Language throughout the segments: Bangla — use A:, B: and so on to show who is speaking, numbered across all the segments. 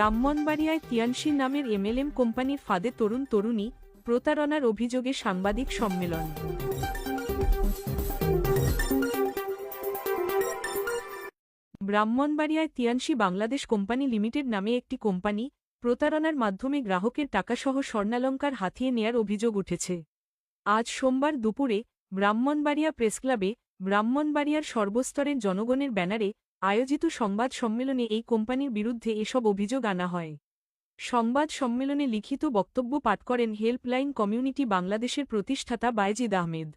A: ব্রাহ্মণবাড়িয়ায় তিয়ানসি নামের এমএলএম কোম্পানির ফাঁদে তরুণ তরুণী প্রতারণার অভিযোগে সাংবাদিক সম্মেলন। ব্রাহ্মণবাড়িয়ায় তিয়ানসি বাংলাদেশ কোম্পানি লিমিটেড নামে একটি কোম্পানি প্রতারণার মাধ্যমে গ্রাহকের টাকাসহ স্বর্ণালঙ্কার হাতিয়ে নেয়ার অভিযোগ উঠেছে। আজ সোমবার দুপুরে ব্রাহ্মণবাড়িয়া প্রেসক্লাবে ব্রাহ্মণবাড়িয়ার সর্বস্তরের জনগণের ব্যানারে আয়োজিত সংবাদ সম্মেলনে এই কোম্পানির বিরুদ্ধে এসব অভিযোগ আনা হয়। সংবাদ সম্মেলনে লিখিত বক্তব্য পাঠ করেন হেল্পলাইন কমিউনিটি বাংলাদেশের প্রতিষ্ঠাতা বাইজিদ আহমেদ।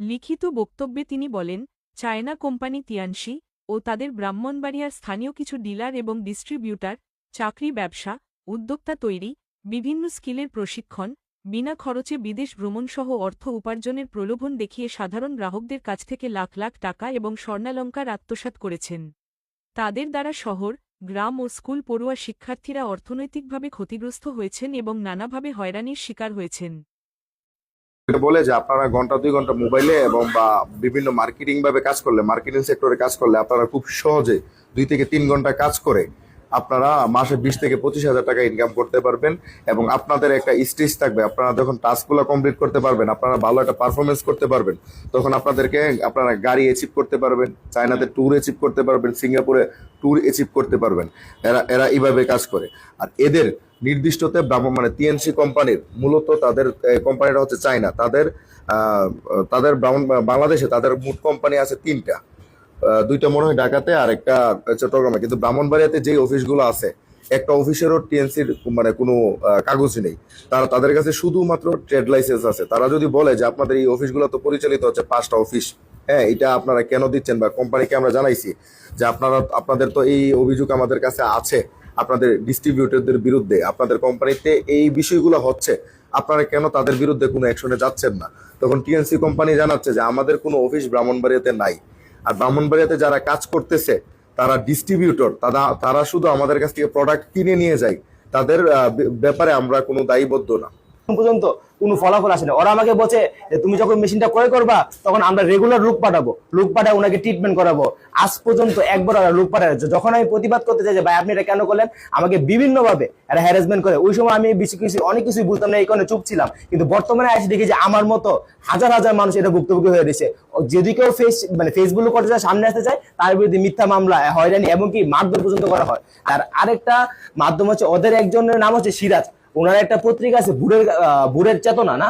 A: লিখিত বক্তব্যে তিনি বলেন, চায়না কোম্পানি তিয়ানসি ও তাদের ব্রাহ্মণবাড়িয়ার স্থানীয় কিছু ডিলার এবং ডিস্ট্রিবিউটার, চাকরি ব্যবসা, উদ্যোক্তা তৈরি, বিভিন্ন স্কিলের প্রশিক্ষণ বিনা খরচে বিদেশ ভ্রমণসহ অর্থ উপার্জনের প্রলোভন দেখিয়ে সাধারণ গ্রাহকদের কাছ থেকে লাখ লাখ টাকা এবং স্বর্ণালঙ্কার আত্মসাৎ করেছেন। তাদের দ্বারা শহর, গ্রাম ও স্কুল পড়ুয়া শিক্ষার্থীরা অর্থনৈতিকভাবে ক্ষতিগ্রস্ত হয়েছেন এবং নানাভাবে হয়রানির শিকার হয়েছেন।
B: বলে যে আপনারা ঘণ্টা দুই ঘণ্টা মোবাইলে এবং বা বিভিন্ন মার্কেটিং ভাবে কাজ করলে, মার্কেটিং সেক্টরে কাজ করলে আপনারা খুব সহজে দুই থেকে তিন ঘণ্টা কাজ করে আপনারা মাসে বিশ থেকে পঁচিশ হাজার টাকা ইনকাম করতে পারবেন এবং আপনাদের একটা স্টেজ থাকবে। আপনারা যখন টাস্কগুলো কমপ্লিট করতে পারবেন, আপনারা ভালো একটা পারফরমেন্স করতে পারবেন, তখন আপনাদেরকে আপনারা গাড়ি অ্যাচিভ করতে পারবেন, চায়নাতে ট্যুর অ্যাচিভ করতে পারবেন, সিঙ্গাপুরে ট্যুর অ্যাচিভ করতে পারবেন। এরা এরা এইভাবে কাজ করে। আর এদের নির্দিষ্টতে মানে টিএনসি কোম্পানির মূলত তাদের কোম্পানিটা হচ্ছে চায়না। তাদের তাদের বাংলাদেশে তাদের মোট কোম্পানি আছে তিনটা। দুইটা মনে হয় ঢাকাতে আর একটা চট্টগ্রামে। কিন্তু ব্রাহ্মণবাড়িয়াতে যে অফিসগুলো আছে, একটা অফিসেরও টিএনসির মানে কোনো কাগজই নেই। তারা তাদের কাছে শুধুমাত্র ট্রেড লাইসেন্স আছে। তারা যদি বলে যে আপনাদের এই অফিসগুলো তো পরিচালিত হচ্ছে পাঁচটা অফিস হ্যাঁ এটা আপনারা কেন দিচ্ছেন বা কোম্পানিকে আমরা জানাইছি যে আপনারা, আপনাদের তো এই অভিযোগ আমাদের কাছে আছে, আপনাদের ডিস্ট্রিবিউটরদের বিরুদ্ধে, আপনাদের কোম্পানিতে এই বিষয়গুলো হচ্ছে, আপনারা কেন তাদের বিরুদ্ধে কোনো অ্যাকশনে যাচ্ছেন না? তখন টিএনসি কোম্পানি জানাচ্ছে যে আমাদের কোনো অফিস ব্রাহ্মণবাড়িয়াতে নাই। আর ব্রাহ্মণবাড়িয়াতে যারা কাজ করতেছে, তারা ডিস্ট্রিবিউটর তারা তারা শুধু আমাদের কাছ থেকে প্রোডাক্ট কিনে নিয়ে যায়। তাদের ব্যাপারে আমরা কোনো দায়ীবদ্ধ না।
C: পর্যন্ত কোনো ফলাফল আসে না। ওরা আমাকে বলছে তুমি যখন মেশিনটা ক্রয় করবা, তখন আমরা রেগুলার লুক পাঠাবো। লুক পাঠায় ওনাকে ট্রিটমেন্ট করাবো। আজ পর্যন্ত একবার ওরা লুক পাঠায় যখন আমি প্রতিবাদ করতে চাই যে, ভাই, আপনি এটা কেন করলেন? আমাকে বিভিন্ন ভাবে এরা হ্যারাসমেন্ট করে। ওই সময় আমি বেশি কিছু, অনেক কিছুই বুঝতাম না, এই কারণে চুপ ছিলাম। কিন্তু বর্তমানে এসে দেখি যে, আমার মতো হাজার হাজার মানুষ এটা ভুক্তভোগী হয়ে রয়েছে। যদি কেউ ফেস মানে ফেসবুক করতে চায়, সামনে আসতে চায়, তার বিরুদ্ধে মিথ্যা মামলা, হয়রানি, এমনকি মারধর পর্যন্ত করা হয়। আর আরেকটা মাধ্যম হচ্ছে, ওদের একজনের নাম হচ্ছে সিরাজ। ওনার একটা পত্রিকা আছে, বুড়ের বুড়ের চেতনা না?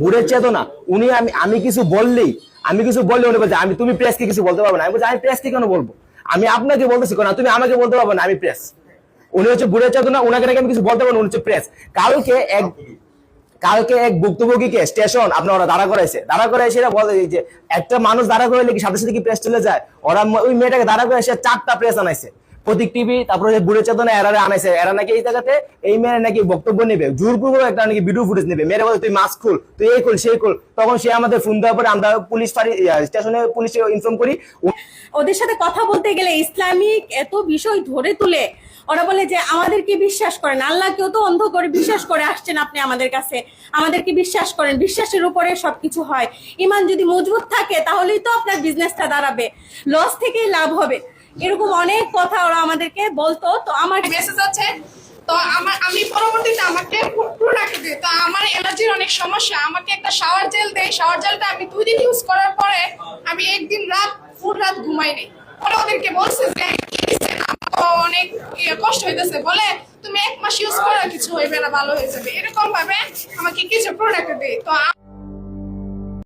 C: বুড়ের চেতনা। উনি আমি আমি কিছু বললেই, আমি কিছু বললে উনি বলছে, আমি, তুমি প্রেসকে কিছু বলতে পারবে না। আমি বলছি, আমি প্রেসকে কেন বলব? আমি আপনাকে বলতেছি না তুমি আমাকে বলতে পারবে না, আমি প্রেস। উনি হচ্ছে বুড়ের চেতনা, উনাকে নাকি আমি কিছু বলতে পারব উনি হচ্ছে প্রেস। কালকে এক কালকে এক ভুক্তভোগীকে স্টেশন, আপনার ওরা দাঁড়া করাইছে। দাঁড়া করাইছে এরা বলে যে, একটা মানুষ দাঁড়া করাইলে কি সাথে সাথে কি প্রেস চলে যায়? ওরা ওই মেয়েটাকে দাঁড়া করে সে চারটা প্রেস আনাইছে। প্রতীক টিভি, তারপরে বুড়ে চেতনা এরারে আনাইছে, এরা নাকি এই জায়গাতে এই মেয়ের নাকি বক্তব্য নেবে, জোরপূর্বক একটা নাকি ভিডিও ফুটেজ নেবে। মেয়েরা বলে, তুই মাস্ক খুল, তুই এই খুল, সেই খুল। তখন সে আমাদের ফোন দেওয়ার পরে আমরা পুলিশ স্টেশনে পুলিশে ইনফর্ম করি।
D: ওদের সাথে কথা বলতে গেলে ইসলামিক এত বিষয় ধরে তুলে, ওরা বলে যে, আমাদেরকে বিশ্বাস করেন আল্লাহকেও তো অন্ধ করে বিশ্বাস করে আসছেন আপনি আমাদের কাছে। আমাদেরকে বিশ্বাস করেন, বিশ্বাসের উপরে সবকিছু হয়। ইমান যদি মজবুত থাকে, তাহলেই তো আপনার বিজনেসটা দাঁড়াবে। লস থেকেই লাভ হবে। এরকম অনেক কথা ওরা আমাদেরকে বলতো। তো আমার
E: মেসেজ আছে, তো আমার, আমি পরবর্তীতে আমাকে প্রোডাক্ট দিই তো আমার অ্যালার্জির অনেক সমস্যা। আমাকে একটা শাওয়ার জেল দেয়। শাওয়ার জেলটা আমি দুই দিন ইউজ করার পরে আমি একদিন রাত, ফুল রাত ঘুমাইনি পরে ওদেরকে বলছে যে অনেক ইয়ে কষ্ট হইতেছে। বলে, তুমি এক মাস ইউজ করো কিছু হইবে না, ভালো হয়ে যাবে। এরকম ভাবে আমাকে কিছু প্রোডাক্ট দেয় তো